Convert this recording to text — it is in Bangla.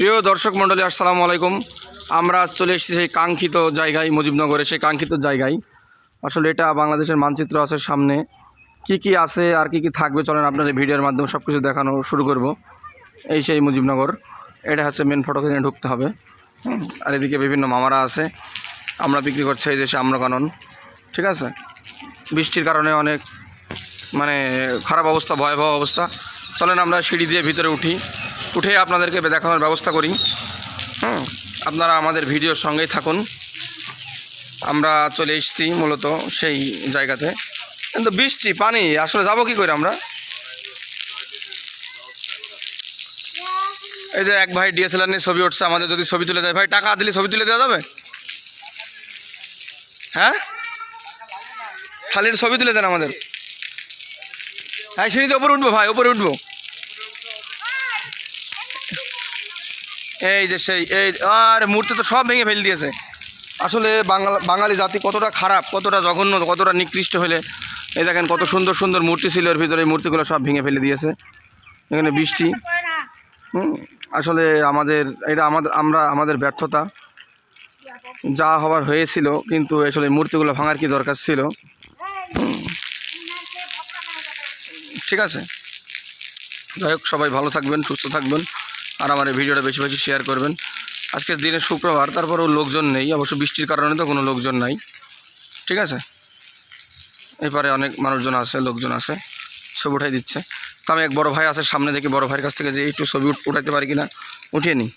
প্রিয় দর্শক মণ্ডলী, আসসালামু আলাইকুম। আমরা আজ চলে এসেছি সেই কাঙ্ক্ষিত জায়গায়, মুজিবনগরে, সেই কাঙ্ক্ষিত জায়গায়। আসলে এটা বাংলাদেশের মানচিত্র আছে সামনে। কি কি আছে আর কি কি থাকবে, চলেন আপনাদের ভিডিওর মাধ্যমে সব কিছু দেখানো শুরু করব। এই সেই মুজিবনগর, এটা হচ্ছে মেন ফটো কিনে ঢুকতে হবে। আর এদিকে বিভিন্ন মামারা আছে। আমরা বিক্রি করছি এই দেশে আম্রকানন ঠিক আছে? বৃষ্টির কারণে অনেক মানে খারাপ অবস্থা, ভয়াবহ অবস্থা। চলেন আমরা সিঁড়ি দিয়ে ভিতরে উঠি। উঠে আপনাদেরকে দেখানোর ব্যবস্থা করি। হুম, আপনারা আমাদের ভিডিওর সঙ্গেই থাকুন। আমরা চলে এসেছি মূলত সেই জায়গাতে। কিন্তু বৃষ্টি, পানি, আসলে যাব কি করে আমরা? এই যে এক ভাই ডিএসএলআর নিয়ে ছবি উঠছে, আমাদের যদি ছবি তুলে দেয়, ভাই টাকা দিলে ছবি তুলে দেওয়া যাবে? হ্যাঁ? খালির ছবি তুলে দেন আমাদের। হ্যাঁ সিঁড়িতে উপরে উঠবো ভাই উপরে উঠবো। এই যে সেই, এই, আর মূর্তি তো সব ভেঙে ফেল দিয়েছে। আসলে বাংলা, বাঙালি জাতি কতটা খারাপ, কতটা জঘন্য, কতটা নিকৃষ্ট হলে। এই দেখেন কত সুন্দর সুন্দর মূর্তি ছিল, এর ভিতরে এই মূর্তিগুলো সব ভেঙে ফেলে দিয়েছে। এখানে বৃষ্টি। আসলে আমাদের, এটা আমাদের, আমরা, আমাদের ব্যর্থতা। যা হবার হয়েছিল, কিন্তু আসলে মূর্তিগুলো ভাঙার কি দরকার ছিল? ঠিক আছে। যাই হোক, সবাই ভালো থাকবেন, সুস্থ থাকবেন। আর আমার এই ভিডিওটা বেশি বেশি শেয়ার করবেন। আজকে দিনে শুক্রবার, তারপরেও লোকজন নেই। অবশ্য বৃষ্টির কারণে তো কোনো লোকজন নাই। ঠিক আছে? এপারে অনেক মানুষজন আছে, লোকজন আছে। ছবি উঠাই দিচ্ছে। তো আমি এক বড় ভাই আছে, সামনে থেকে বড় ভাইয়ের কাছ থেকে যে একটু ছবি উঠ- উঠাইতে পারি কিনা, উঠিয়ে নিই।